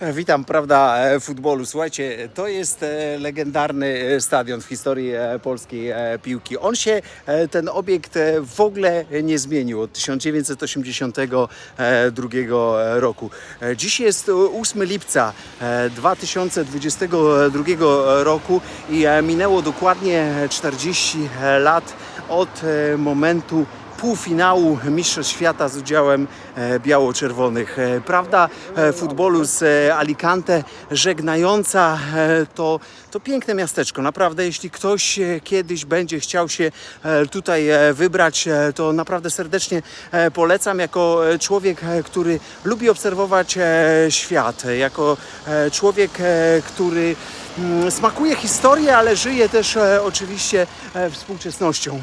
Witam, prawda, e, futbolu. Słuchajcie, to jest e, legendarny e, stadion w historii e, polskiej e, piłki. On się, e, ten obiekt e, w ogóle nie zmienił od 1982 roku. E, Dziś jest 8 lipca e, 2022 roku i e, minęło dokładnie 40 lat od e, momentu półfinału Mistrzostw Świata z udziałem e, biało-czerwonych. E, Prawda e, futbolu z Alicante żegnająca to, to piękne miasteczko. Naprawdę, jeśli ktoś kiedyś będzie chciał się tutaj wybrać, to naprawdę serdecznie polecam. Jako człowiek, który lubi obserwować świat, jako człowiek, który mm, smakuje historię, ale żyje też oczywiście współczesnością.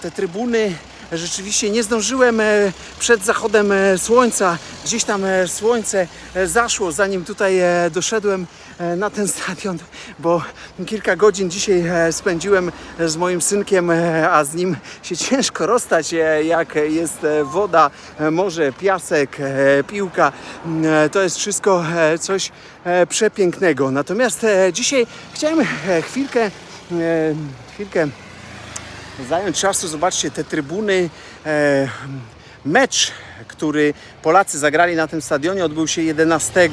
Te trybuny rzeczywiście nie zdążyłem e, przed zachodem e, słońca. Gdzieś tam e, słońce zaszło, zanim tutaj doszedłem na ten stadion, bo kilka godzin dzisiaj spędziłem z moim synkiem, a z nim się ciężko rozstać, jak jest woda, morze, piasek, piłka. Mm, To jest wszystko coś przepięknego. Natomiast dzisiaj chciałem chwilkę, chwilkę zająć czasu. Zobaczcie te trybuny. E, mecz, który Polacy zagrali na tym stadionie, odbył się 11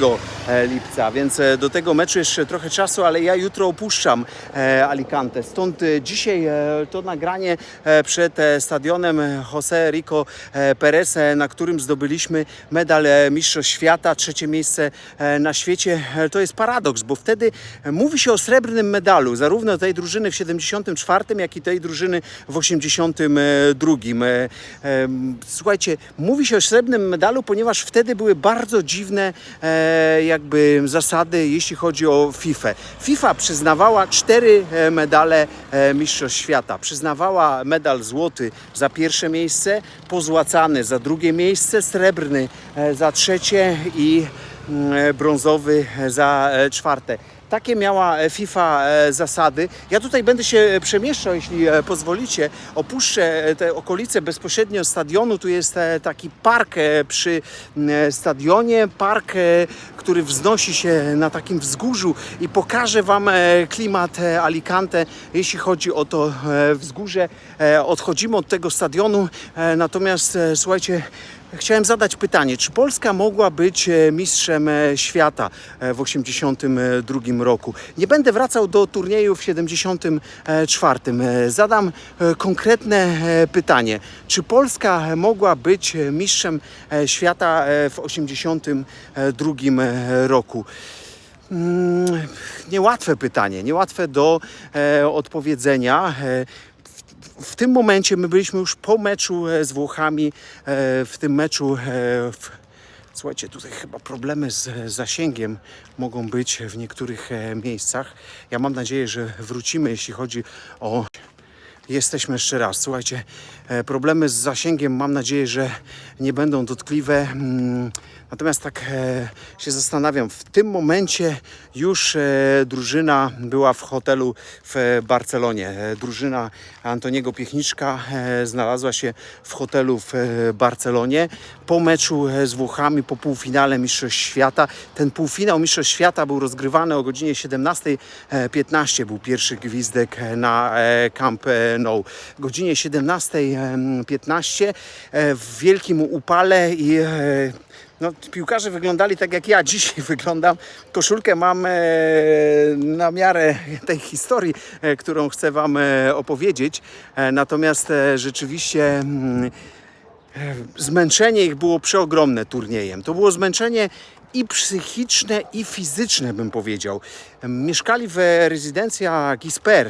lipca, więc e, do tego meczu jeszcze trochę czasu, ale ja jutro opuszczam e, Alicante. Stąd e, dzisiaj e, to nagranie e, przed e, stadionem José Rico e, Perez, e, na którym zdobyliśmy medal e, Mistrzostw Świata, trzecie miejsce e, na świecie. E, To jest paradoks, bo wtedy e, mówi się o srebrnym medalu, zarówno tej drużyny w 74, jak i tej drużyny w 82. E, em, Słuchajcie, mówi się o srebrnym medalu, ponieważ wtedy były bardzo dziwne e, jakby zasady, jeśli chodzi o FIFA. FIFA przyznawała cztery e, medale e, Mistrzostw Świata. Przyznawała medal złoty za pierwsze miejsce, pozłacany za drugie miejsce, srebrny e, za trzecie i mm, brązowy za czwarte. Takie miała e, FIFA e, zasady. Ja tutaj będę się przemieszczał, jeśli e, pozwolicie. Opuszczę e, te okolice bezpośrednio stadionu. Tu jest e, taki park e, przy e, stadionie. Park, e, który wznosi się na takim wzgórzu i pokażę Wam e, klimat e, Alicante, jeśli chodzi o to e, wzgórze. E, Odchodzimy od tego stadionu, e, natomiast e, słuchajcie, Chciałem zadać pytanie, czy Polska mogła być e, mistrzem e, świata e, w 1982 roku? Nie będę wracał do turnieju w 1974. E, Zadam konkretne pytanie. Czy Polska mogła być mistrzem świata w 1982 roku? Mm, Niełatwe pytanie, niełatwe do odpowiedzenia. W tym momencie my byliśmy już po meczu e, z Włochami, e, w tym meczu. e, W... Słuchajcie, tutaj chyba problemy z zasięgiem mogą być w niektórych miejscach. Ja mam nadzieję, że wrócimy, jeśli chodzi o Jesteśmy jeszcze raz. Słuchajcie, problemy z zasięgiem mam nadzieję, że nie będą dotkliwe. Natomiast tak e, się zastanawiam, w tym momencie już e, drużyna była w hotelu w e, Barcelonie. E, Drużyna Antoniego Piechniczka e, znalazła się w hotelu w e, Barcelonie po meczu e, z Włochami, po półfinale Mistrzostw Świata. Ten półfinał Mistrzostw Świata był rozgrywany o godzinie 17.15. Był pierwszy gwizdek e, na e, Camp Nou. Godzinie 17.15 e, w wielkim upale i e, no, piłkarze wyglądali tak jak ja dzisiaj wyglądam. Koszulkę mam e, na miarę tej historii, e, którą chcę Wam e, opowiedzieć. E, natomiast e, rzeczywiście mm, e, zmęczenie ich było przeogromne turniejem. To było zmęczenie i psychiczne, i fizyczne, bym powiedział. Mieszkali w rezydencja Gisper.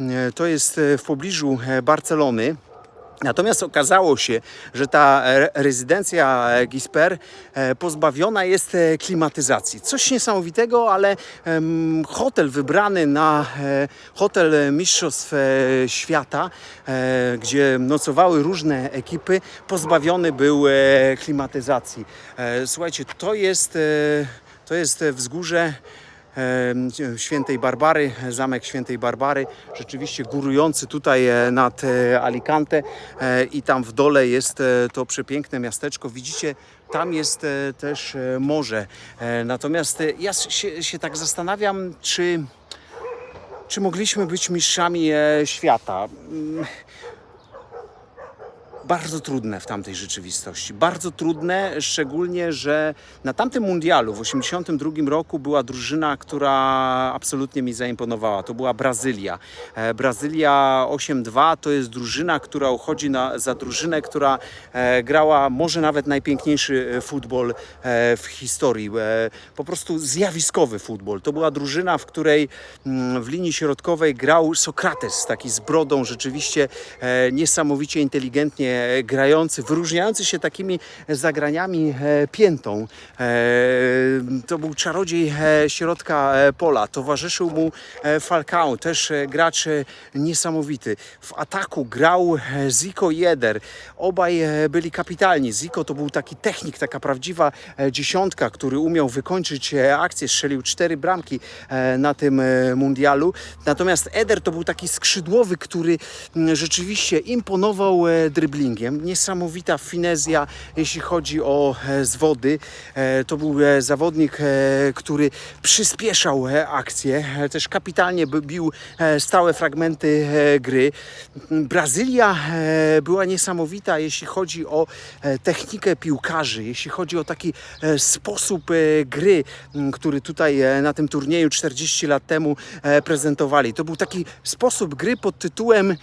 E, To jest e, w pobliżu Barcelony. Natomiast okazało się, że ta e, rezydencja e, Gisper e, pozbawiona jest klimatyzacji. Coś niesamowitego, ale hotel wybrany na hotel Mistrzostw Świata, gdzie nocowały różne ekipy, pozbawiony był klimatyzacji. Słuchajcie, to jest, to jest wzgórze świętej Barbary, zamek świętej Barbary, rzeczywiście górujący tutaj e, nad e, Alicante e, i tam w dole jest to przepiękne miasteczko. Widzicie, tam jest też morze. Natomiast ja się, się tak zastanawiam, czy, czy mogliśmy być mistrzami świata. Bardzo trudne w tamtej rzeczywistości. Bardzo trudne, szczególnie, że na tamtym mundialu w 1982 roku była drużyna, która absolutnie mi zaimponowała. To była Brazylia. E, Brazylia 8-2 to jest drużyna, która uchodzi na, za drużynę, która e, grała może nawet najpiękniejszy e, futbol w historii. Po prostu zjawiskowy futbol. To była drużyna, w której mm, w linii środkowej grał Sokrates, taki z brodą, rzeczywiście niesamowicie inteligentnie grający, wyróżniający się takimi zagraniami e, piętą. E, to był czarodziej e, środka pola. Towarzyszył mu Falcao, też gracz niesamowity. W ataku grał Zico i Eder. Obaj byli kapitalni. Zico to był taki technik, taka prawdziwa dziesiątka, który umiał wykończyć akcję, strzelił cztery bramki na tym mundialu. Natomiast Eder to był taki skrzydłowy, który mm, rzeczywiście imponował e, dryblingiem. Niesamowita finezja, jeśli chodzi o e, zwody. E, To był e, zawodnik, który przyspieszał akcję. Też kapitalnie bił stałe fragmenty gry. Brazylia była niesamowita, jeśli chodzi o technikę piłkarzy, jeśli chodzi o taki sposób gry, który tutaj na tym turnieju 40 lat temu prezentowali. To był taki sposób gry pod tytułem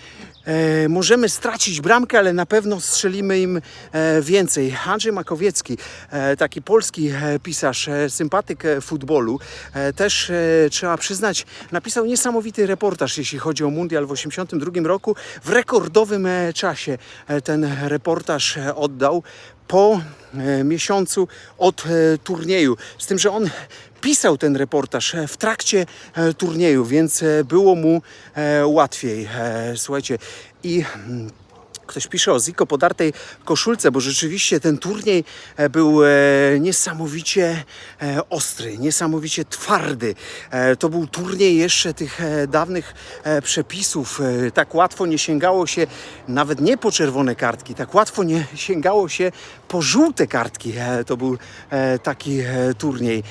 E, możemy stracić bramkę, ale na pewno strzelimy im e, więcej. Andrzej Makowiecki, e, taki polski e, pisarz, e, sympatyk e, futbolu, e, też e, trzeba przyznać, napisał niesamowity reportaż, jeśli chodzi o Mundial w 1982 roku. W rekordowym e, czasie e, ten reportaż e, oddał po e, miesiącu od e, turnieju. Z tym, że on pisał ten reportaż e, w trakcie e, turnieju, więc e, było mu łatwiej. Słuchajcie, i mm, Ktoś pisze o Ziko podartej koszulce, bo rzeczywiście ten turniej e, był e, niesamowicie e, ostry, niesamowicie twardy. To był turniej jeszcze tych dawnych przepisów. Tak łatwo nie sięgało się nawet nie po czerwone kartki, tak łatwo nie sięgało się po żółte kartki. To był taki turniej.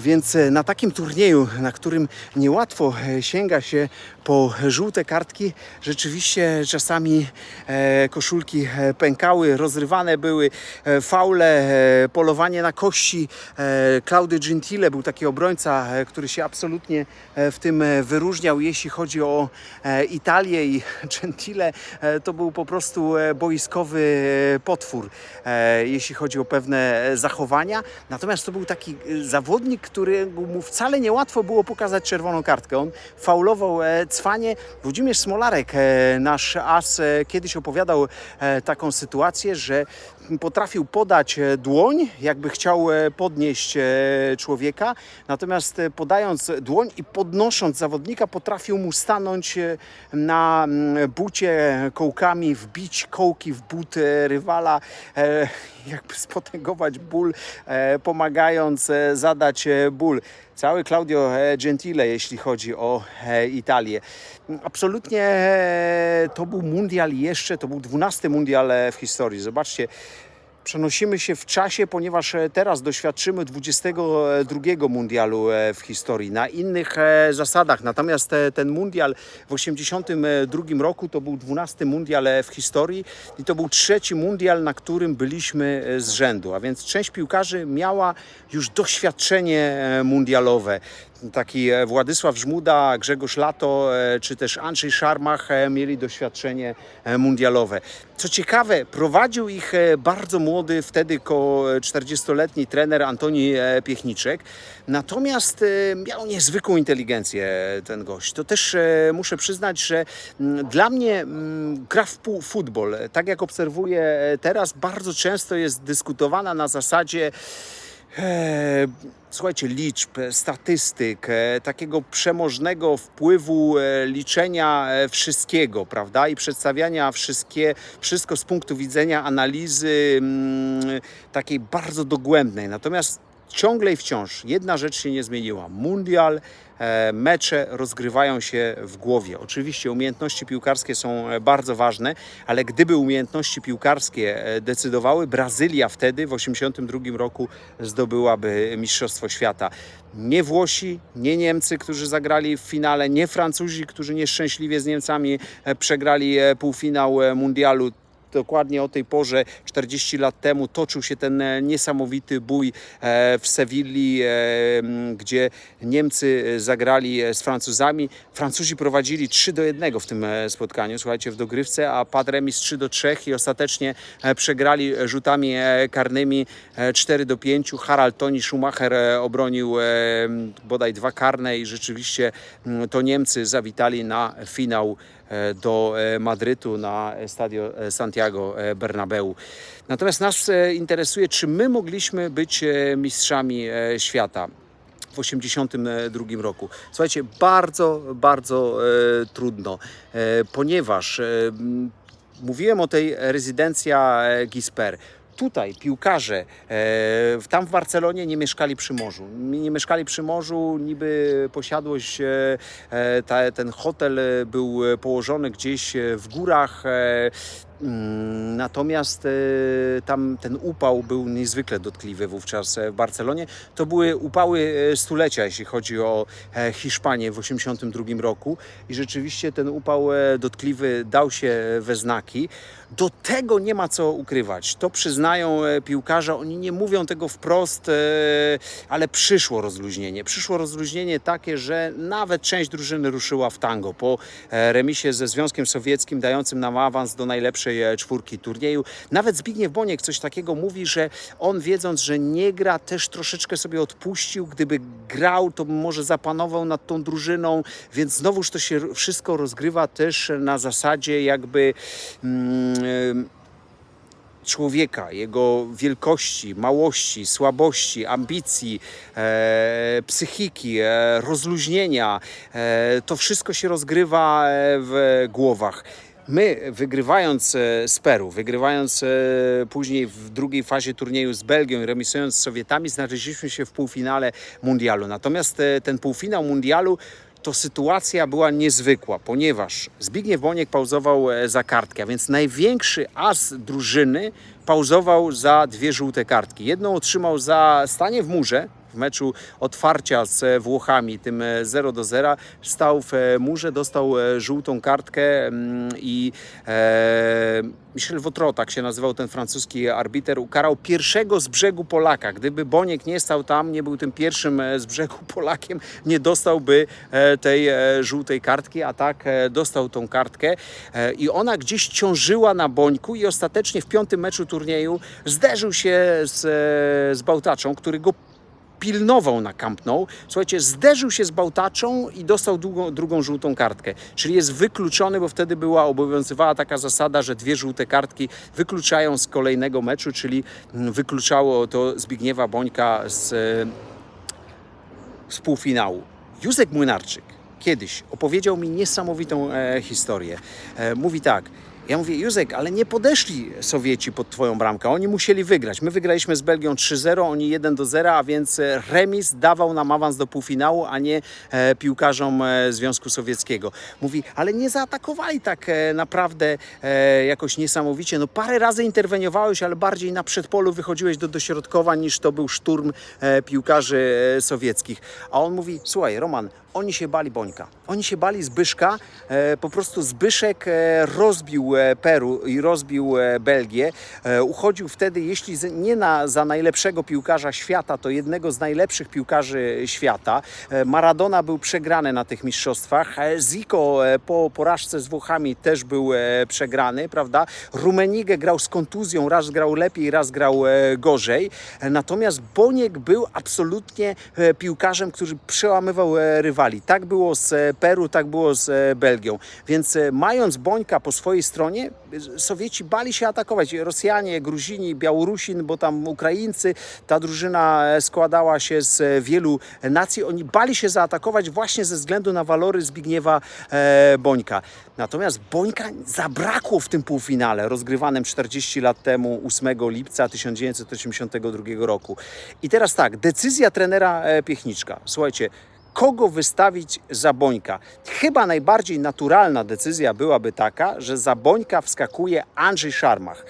Więc na takim turnieju, na którym niełatwo sięga się po żółte kartki, rzeczywiście czasami e, koszulki e, pękały, rozrywane były, e, faule, polowanie na kości. Claudio Gentile był taki obrońca, który się absolutnie w tym wyróżniał, jeśli chodzi o Italię i Gentile to był po prostu boiskowy potwór, jeśli chodzi o pewne zachowania. Natomiast to był taki zawodnik, któremu mu wcale niełatwo było pokazać czerwoną kartkę. On faulował cwanie. Włodzimierz Smolarek, e, nasz as, e, kiedyś opowiadał e, taką sytuację, że potrafił podać dłoń, jakby chciał podnieść człowieka, natomiast podając dłoń i podnosząc zawodnika, potrafił mu stanąć na bucie kołkami, wbić kołki w but rywala, jakby spotęgować ból, pomagając zadać ból. Cały Claudio e, Gentile, jeśli chodzi o e, Italię. Absolutnie e, to był mundial jeszcze, to był 12 mundial w historii. Zobaczcie, przenosimy się w czasie, ponieważ e, teraz doświadczymy 22 mundialu e, w historii na innych e, zasadach. Natomiast ten mundial w 82 roku to był 12 mundial w historii i to był trzeci mundial, na którym byliśmy z rzędu. A więc część piłkarzy miała już doświadczenie mundialowe. Taki e, Władysław Żmuda, Grzegorz Lato e, czy też Andrzej Szarmach e, mieli doświadczenie mundialowe. Co ciekawe, prowadził ich bardzo młody, wtedy koło 40-letni trener Antoni Piechniczek. Natomiast miał niezwykłą inteligencję ten gość. To też muszę przyznać, że mm, dla mnie mm, gra w futbol, tak jak obserwuję teraz, bardzo często jest dyskutowana na zasadzie Słuchajcie, liczb, statystyk, e, takiego przemożnego wpływu e, liczenia e, wszystkiego, prawda? I przedstawiania wszystkie, wszystko z punktu widzenia analizy mm, takiej bardzo dogłębnej. Natomiast ciągle i wciąż jedna rzecz się nie zmieniła. Mundial, mecze rozgrywają się w głowie. Oczywiście umiejętności piłkarskie są e, bardzo ważne, ale gdyby umiejętności piłkarskie e, decydowały, Brazylia wtedy w 1982 roku zdobyłaby Mistrzostwo Świata. Nie Włosi, nie Niemcy, którzy zagrali w finale, nie Francuzi, którzy nieszczęśliwie z Niemcami e, przegrali e, półfinał e, mundialu dokładnie o tej porze, 40 lat temu, toczył się ten e, niesamowity bój e, w Sewilli, e, gdzie Niemcy zagrali z Francuzami. Francuzi prowadzili 3 do 1 w tym spotkaniu, słuchajcie, w dogrywce, a padł remis 3 do 3 i ostatecznie przegrali rzutami karnymi e, 4 do 5. Harald Toni Schumacher obronił bodaj dwa karne i rzeczywiście to Niemcy zawitali na finał do e, Madrytu na stadio e, Santiago e, Bernabeu. Natomiast nas e, interesuje, czy my mogliśmy być e, mistrzami e, świata w 1982 roku. Słuchajcie, bardzo, bardzo e, trudno, e, ponieważ e, mówiłem o tej rezydencja e, Gisper. Tutaj piłkarze e, tam w Barcelonie nie mieszkali przy morzu. Nie mieszkali przy morzu, niby posiadłość, e, ta, ten hotel był e, położony gdzieś e, w górach. E, Natomiast e, tam ten upał był niezwykle dotkliwy wówczas e, w Barcelonie. To były upały e, stulecia, jeśli chodzi o Hiszpanię w 1982 roku i rzeczywiście ten upał dotkliwy dał się we znaki. Do tego nie ma co ukrywać. To przyznają piłkarze, oni nie mówią tego wprost, ale przyszło rozluźnienie. Przyszło rozluźnienie takie, że nawet część drużyny ruszyła w tango po remisie ze Związkiem Sowieckim, dającym nam awans do najlepszej e, czwórki turnieju. Nawet Zbigniew Boniek coś takiego mówi, że on wiedząc, że nie gra, też troszeczkę sobie odpuścił. Gdyby grał, to może zapanował nad tą drużyną, więc znowuż to się wszystko rozgrywa też na zasadzie jakby mm, em, człowieka, jego wielkości, małości, słabości, ambicji, e, psychiki, e, rozluźnienia. E, to wszystko się rozgrywa e, w głowach. My, wygrywając e, z Peru, wygrywając e, później w drugiej fazie turnieju z Belgią i remisując z Sowietami, znaleźliśmy się w półfinale mundialu. Natomiast e, ten półfinał mundialu to sytuacja była niezwykła, ponieważ Zbigniew Boniek pauzował za kartkę, a więc największy as drużyny pauzował za dwie żółte kartki. Jedną otrzymał za stanie w murze w meczu otwarcia z e, Włochami, tym e, 0 do 0. Stał w e, murze, dostał e, żółtą kartkę mm, i e, Michel Wotro, tak się nazywał ten francuski arbiter, ukarał pierwszego z brzegu Polaka. Gdyby Boniek nie stał tam, nie był tym pierwszym e, z brzegu Polakiem, nie dostałby e, tej e, żółtej kartki, a tak e, dostał tą kartkę e, i ona gdzieś ciążyła na Bońku i ostatecznie w piątym meczu turnieju zderzył się z, e, z Bałtaczą, który go pilnował na Camp Nou. Słuchajcie, zderzył się z Bałtaczą i dostał drugą, drugą żółtą kartkę. Czyli jest wykluczony, bo wtedy była obowiązywała taka zasada, że dwie żółte kartki wykluczają z kolejnego meczu, czyli mm, wykluczało to Zbigniewa Bońka z, z półfinału. Józek Młynarczyk kiedyś opowiedział mi niesamowitą e, historię. E, mówi tak. Ja mówię, Józek, ale nie podeszli Sowieci pod twoją bramkę. Oni musieli wygrać. My wygraliśmy z Belgią 3-0, oni 1-0, a więc e, remis dawał nam awans do półfinału, a nie e, piłkarzom e, Związku Sowieckiego. Mówi, ale nie zaatakowali tak e, naprawdę e, jakoś niesamowicie. No parę razy interweniowałeś, ale bardziej na przedpolu wychodziłeś do dośrodkowań niż to był szturm e, piłkarzy e, sowieckich. A on mówi, słuchaj Roman, oni się bali Bońka. Oni się bali Zbyszka. E, po prostu Zbyszek e, rozbił e, Peru i rozbił Belgię. Uchodził wtedy, jeśli nie na, za najlepszego piłkarza świata, to jednego z najlepszych piłkarzy świata. Maradona był przegrany na tych mistrzostwach. Zico po porażce z Włochami też był przegrany, prawda? Rumenigę grał z kontuzją, raz grał lepiej, raz grał gorzej. Natomiast Boniek był absolutnie piłkarzem, który przełamywał e, Tak było z e, Peru, tak było z e, Belgią. Więc e, mając Bońka po swojej stronie, Sowieci bali się atakować. Rosjanie, Gruzini, Białorusin, bo tam Ukraińcy. Ta drużyna składała się z wielu nacji. Oni bali się zaatakować właśnie ze względu na walory Zbigniewa Bońka. Natomiast Bońka zabrakło w tym półfinale rozgrywanym 40 lat temu, 8 lipca 1982 roku. I teraz tak, decyzja trenera Piechniczka. Słuchajcie, kogo wystawić za Bońka. Chyba najbardziej naturalna decyzja byłaby taka, że za Bońka wskakuje Andrzej Szarmach.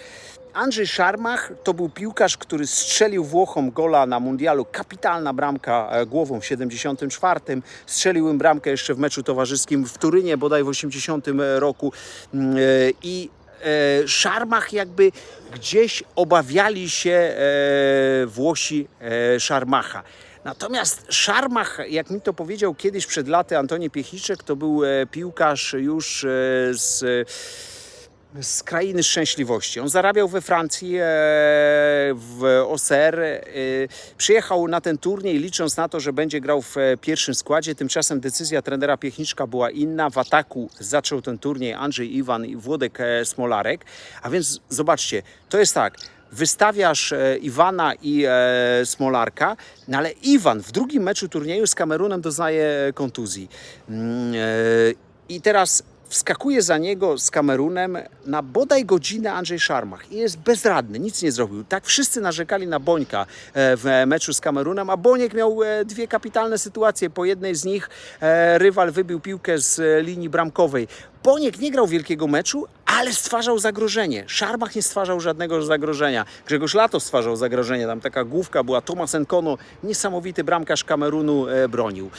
Andrzej Szarmach to był piłkarz, który strzelił Włochom gola na mundialu. Kapitalna bramka e, głową w 74. Strzelił im bramkę jeszcze w meczu towarzyskim w Turynie, bodaj w 80 roku. Mm, e, I e, Szarmach jakby gdzieś obawiali się e, Włosi e, Szarmacha. Natomiast Szarmach, jak mi to powiedział kiedyś przed laty Antoni Piechniczek, to był e, piłkarz już e, z z krainy szczęśliwości. On zarabiał we Francji, e, w. E, Przyjechał na ten turniej licząc na to, że będzie grał w pierwszym składzie. Tymczasem decyzja trenera Piechniczka była inna. W ataku zaczął ten turniej Andrzej Iwan i Włodek Smolarek. A więc zobaczcie, to jest tak. Wystawiasz e, Iwana i e, Smolarka, no ale Iwan w drugim meczu turnieju z Kamerunem doznaje kontuzji. Mm, e, I teraz wskakuje za niego z Kamerunem na bodaj godzinę Andrzej Szarmach i jest bezradny, nic nie zrobił. Tak wszyscy narzekali na Bońka e, w meczu z Kamerunem, a Boniek miał e, dwie kapitalne sytuacje. Po jednej z nich e, rywal wybił piłkę z e, linii bramkowej. Boniek nie grał wielkiego meczu, ale stwarzał zagrożenie. Szarmach nie stwarzał żadnego zagrożenia. Grzegorz Lato stwarzał zagrożenie. Tam taka główka była. Tomas Enkono, niesamowity bramkarz Kamerunu, e, bronił.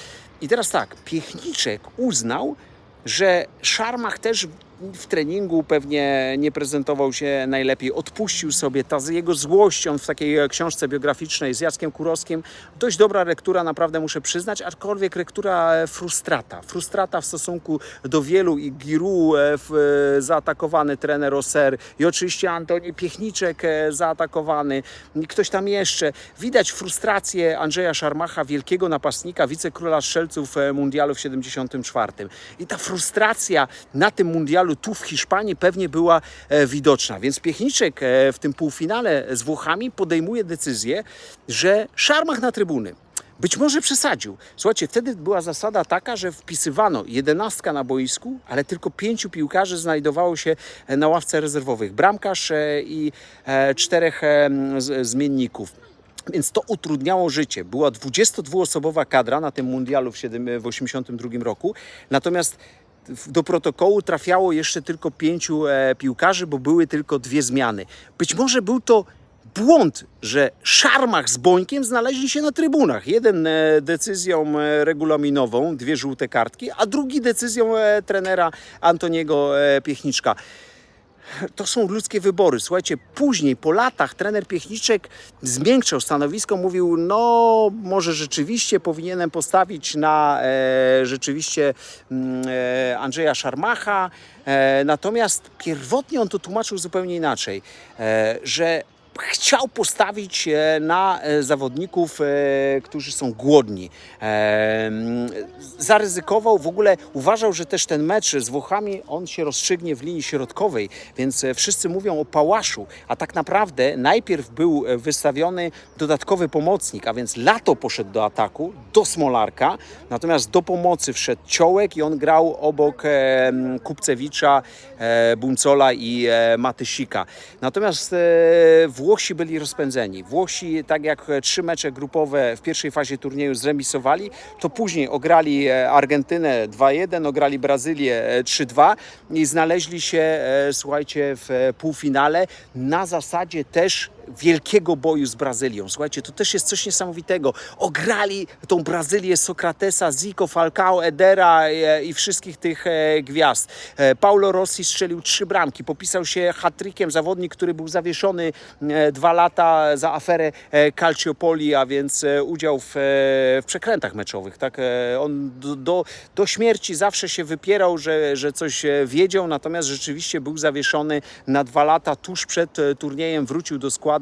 I teraz tak, Piechniczek uznał, że Szarmach też w treningu pewnie nie prezentował się najlepiej, odpuścił sobie, ta jego złość, on w takiej e, książce biograficznej z Jackiem Kurowskim, dość dobra lektura, naprawdę muszę przyznać, aczkolwiek lektura e, frustrata, frustrata w stosunku do wielu i Giroud e, zaatakowany, trener Oser i oczywiście Antoni Piechniczek zaatakowany, ktoś tam jeszcze. Widać frustrację Andrzeja Szarmacha, wielkiego napastnika, wicekróla strzelców mundialu w 74. I ta frustracja na tym mundialu tu w Hiszpanii pewnie była e, widoczna. Więc Piechniczek e, w tym półfinale z Włochami podejmuje decyzję, że Szarmach na trybuny. Być może przesadził. Słuchajcie, wtedy była zasada taka, że wpisywano jedenastka na boisku, ale tylko pięciu piłkarzy znajdowało się e, na ławce rezerwowych. Bramkarz i czterech zmienników. Więc to utrudniało życie. Była 22-osobowa kadra na tym mundialu w 1982 roku. Natomiast do protokołu trafiało jeszcze tylko pięciu e, piłkarzy, bo były tylko dwie zmiany. Być może był to błąd, że Szarmach z Bońkiem znaleźli się na trybunach. Jeden e, decyzją e, regulaminową, dwie żółte kartki, a drugi decyzją trenera Antoniego Piechniczka to są ludzkie wybory. Słuchajcie, później, po latach, trener Piechniczek zmiękczał stanowisko, mówił, no może rzeczywiście powinienem postawić na e, rzeczywiście mm, e, Andrzeja Szarmacha, e, natomiast pierwotnie on to tłumaczył zupełnie inaczej, e, że chciał postawić e, na e, zawodników, e, którzy są głodni. Zaryzykował, w ogóle uważał, że też ten mecz z Włochami, on się rozstrzygnie w linii środkowej, więc wszyscy mówią o pałaszu, a tak naprawdę najpierw był wystawiony dodatkowy pomocnik, a więc Lato poszedł do ataku, do Smolarka, natomiast do pomocy wszedł Ciołek i on grał obok Kupcewicza, Buncola i Matysika. Natomiast e, Włosi byli rozpędzeni. Włosi, tak jak e, trzy mecze grupowe w pierwszej fazie turnieju zremisowali, to później ograli e, Argentynę 2-1, ograli Brazylię e, 3-2 i znaleźli się, e, słuchajcie, w e, półfinale na zasadzie też wielkiego boju z Brazylią. Słuchajcie, to też jest coś niesamowitego. Ograli tą Brazylię Sokratesa, Zico, Falcao, Edera e, i wszystkich tych e, gwiazd. E, Paulo Rossi strzelił trzy bramki, popisał się hat-trickiem zawodnik, który był zawieszony dwa lata za aferę Calciopoli, a więc udział w, w przekrętach meczowych. Tak? On do, do, do śmierci zawsze się wypierał, że, że coś wiedział, natomiast rzeczywiście był zawieszony na dwa lata. Tuż przed turniejem wrócił do składu.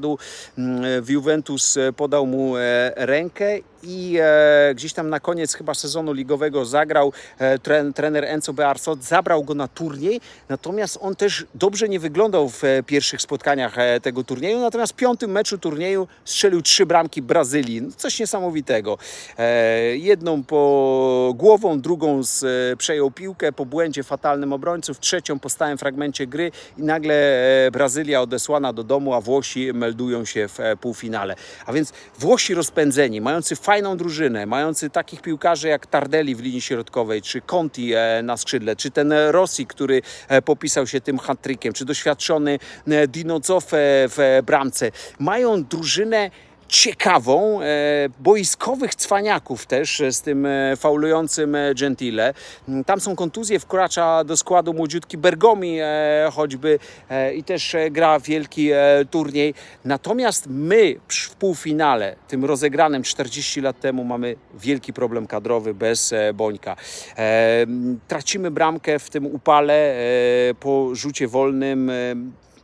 Mm, W Juventus e, podał mu e, rękę i e, gdzieś tam na koniec chyba sezonu ligowego zagrał e, tren, trener Enzo Bearzot, zabrał go na turniej, natomiast on też dobrze nie wyglądał w e, pierwszych spotkaniach tego turnieju, natomiast w piątym meczu turnieju strzelił trzy bramki Brazylii, no, coś niesamowitego. Jedną po głową, drugą z, przejął piłkę po błędzie fatalnym obrońców, trzecią po stałym fragmencie gry i nagle Brazylia odesłana do domu, a Włosi meldują się w półfinale. A więc Włosi rozpędzeni, mający fajną drużynę, mający takich piłkarzy jak Tardelli w linii środkowej, czy Conti e, na skrzydle, czy ten Rossi, który e, popisał się tym hat-trickiem, czy doświadczony e, Dino Zoff w bramce. Mają drużynę ciekawą, e, boiskowych cwaniaków też e, z tym e, faulującym Gentile. Mm, Tam są kontuzje, wkracza do składu młodziutki Bergomi choćby i też gra wielki turniej. Natomiast my w półfinale, tym rozegranym 40 lat temu, mamy wielki problem kadrowy bez Bońka. Tracimy bramkę w tym upale po rzucie wolnym.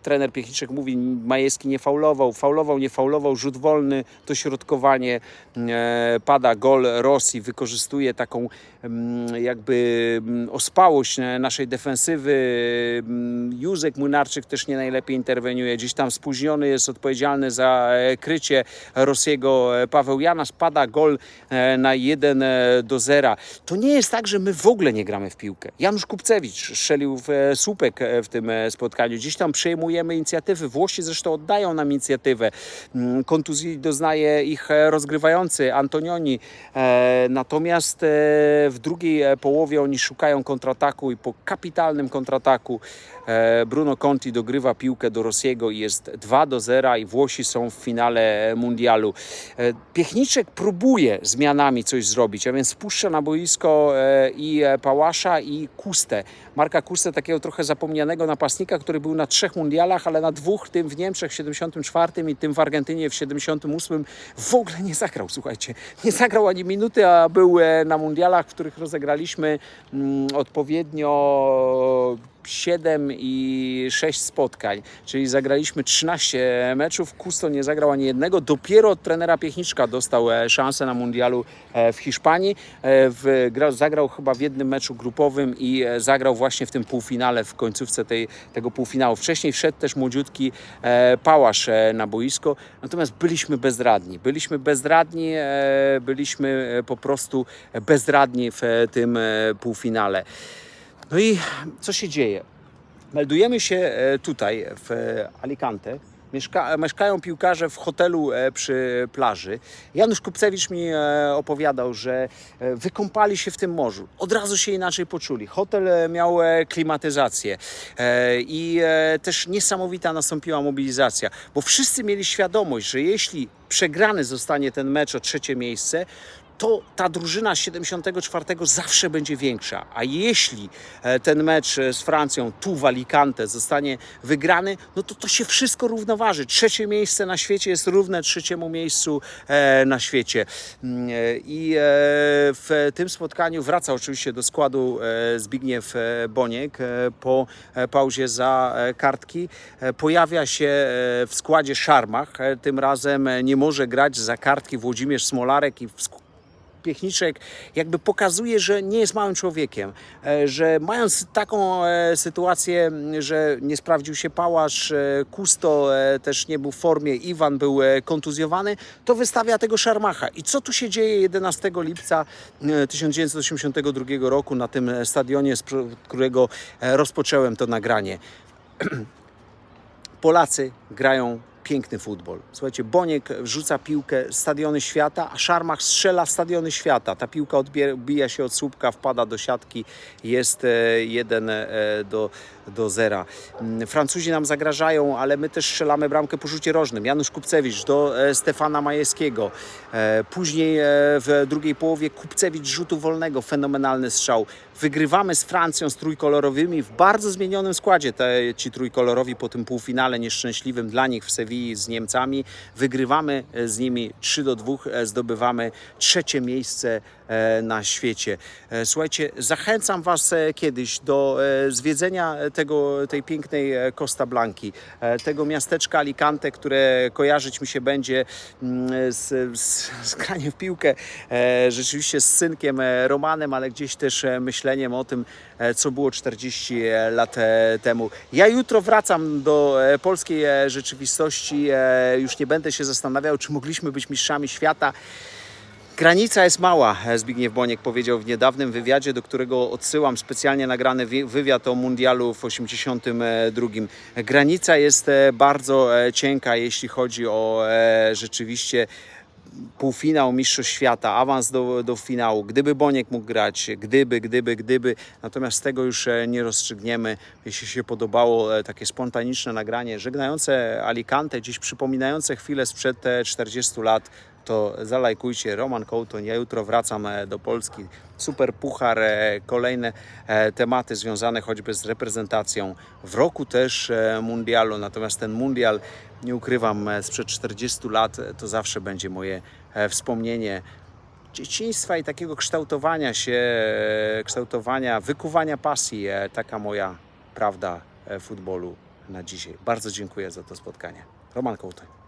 Trener Piechniczek mówi, Majewski nie faulował, faulował, nie faulował, rzut wolny, dośrodkowanie, e, pada gol Rosji, wykorzystuje taką mm, jakby mm, ospałość e, naszej defensywy. Mm, Józek Młynarczyk też nie najlepiej interweniuje, gdzieś tam spóźniony jest odpowiedzialny za e, krycie Rosiego e, Paweł Janas, pada gol na 1 do 0. To nie jest tak, że my w ogóle nie gramy w piłkę. Janusz Kupcewicz strzelił w słupek w tym spotkaniu. Gdzieś tam przejmujemy inicjatywy. Włosi zresztą oddają nam inicjatywę. Mm, Kontuzji doznaje ich e, rozgrywający Antonioni. E, Natomiast e, w drugiej połowie oni szukają kontrataku i po kapitalnym kontrataku Bruno Conti dogrywa piłkę do Rosiego i jest 2 do 0 i Włosi są w finale mundialu. E, Piechniczek próbuje zmianami coś zrobić, a więc wpuszcza na boisko e, i e, Pałasza i Kustę. Marka Kustę, takiego trochę zapomnianego napastnika, który był na trzech mundialach, ale na dwóch, tym w Niemczech w 74 i tym w Argentynie w 78 w ogóle nie zagrał, słuchajcie. Nie zagrał ani minuty, a był e, na mundialach, w których rozegraliśmy mm, odpowiednio 7 i 6 spotkań, czyli zagraliśmy 13 meczów. Kusto nie zagrał ani jednego. Dopiero od trenera Piechniczka dostał e, szansę na mundialu e, w Hiszpanii. E, W, gra, zagrał chyba w jednym meczu grupowym i zagrał właśnie w tym półfinale, w końcówce tej, tego półfinału. Wcześniej wszedł też młodziutki Pałasz na boisko, natomiast byliśmy bezradni. Byliśmy bezradni, byliśmy po prostu bezradni w tym półfinale. No i co się dzieje? Meldujemy się e, tutaj w e, Alicante. Mieszka, mieszkają piłkarze w hotelu e, przy plaży. Janusz Kupcewicz mi opowiadał, że wykąpali się w tym morzu. Od razu się inaczej poczuli. Hotel miał klimatyzację i też niesamowita nastąpiła mobilizacja, bo wszyscy mieli świadomość, że jeśli przegrany zostanie ten mecz o trzecie miejsce, to ta drużyna z 74 zawsze będzie większa. A jeśli e, ten mecz e, z Francją tu w Alicante zostanie wygrany, no to to się wszystko równoważy. Trzecie miejsce na świecie jest równe trzeciemu miejscu e, na świecie. Mm, I w tym spotkaniu wraca oczywiście do składu Zbigniew Boniek po pauzie za kartki. Pojawia się w składzie Szarmach. Tym razem nie może grać za kartki Włodzimierz Smolarek i w sk- Piechniczek jakby pokazuje, że nie jest małym człowiekiem, e, że mając taką e, sytuację, że nie sprawdził się Pałasz, e, Kusto też nie był w formie, Iwan był kontuzjowany, to wystawia tego Szarmacha. I co tu się dzieje 11 lipca e, 1982 roku na tym stadionie, z którego rozpocząłem to nagranie? Polacy grają piękny futbol. Słuchajcie, Boniek wrzuca piłkę stadiony świata, a Szarmach strzela stadiony świata. Ta piłka odbija się od słupka, wpada do siatki, jest e, jeden e, do, do zera. Mm, Francuzi nam zagrażają, ale my też strzelamy bramkę po rzucie rożnym. Janusz Kupcewicz do e, Stefana Majewskiego. E, Później e, w drugiej połowie Kupcewicz rzutu wolnego, fenomenalny strzał. Wygrywamy z Francją, z trójkolorowymi w bardzo zmienionym składzie. Te, ci trójkolorowi po tym półfinale nieszczęśliwym dla nich w Sewilli z Niemcami. Wygrywamy z nimi 3 do 2, e, zdobywamy trzecie miejsce na świecie. Słuchajcie, zachęcam Was kiedyś do zwiedzenia tego, tej pięknej e, Costa Blanki, e, tego miasteczka Alicante, które kojarzyć mi się będzie mm, z, z, z graniem w piłkę, e, rzeczywiście z synkiem Romanem, ale gdzieś też myśleniem o tym, co było 40 lat temu. Ja jutro wracam do polskiej rzeczywistości. Już nie będę się zastanawiał, czy mogliśmy być mistrzami świata. Granica jest mała, Zbigniew Boniek powiedział w niedawnym wywiadzie, do którego odsyłam specjalnie nagrany wi- wywiad o mundialu w 82. Granica jest e, bardzo e, cienka, jeśli chodzi o e, rzeczywiście półfinał Mistrzostw Świata, awans do, do finału. Gdyby Boniek mógł grać, gdyby, gdyby, gdyby. Natomiast tego już nie rozstrzygniemy. Jeśli się podobało takie spontaniczne nagranie, żegnające Alicante, dziś przypominające chwilę sprzed e, 40 lat, to zalajkujcie. Roman Kołtoń, ja jutro wracam e, do Polski. Super puchar, e, kolejne e, tematy związane choćby z reprezentacją. W roku też mundialu, natomiast ten mundial, nie ukrywam, sprzed 40 lat to zawsze będzie moje wspomnienie dzieciństwa i takiego kształtowania się, kształtowania, wykuwania pasji. Taka moja prawda futbolu na dzisiaj. Bardzo dziękuję za to spotkanie. Roman Kołtoń.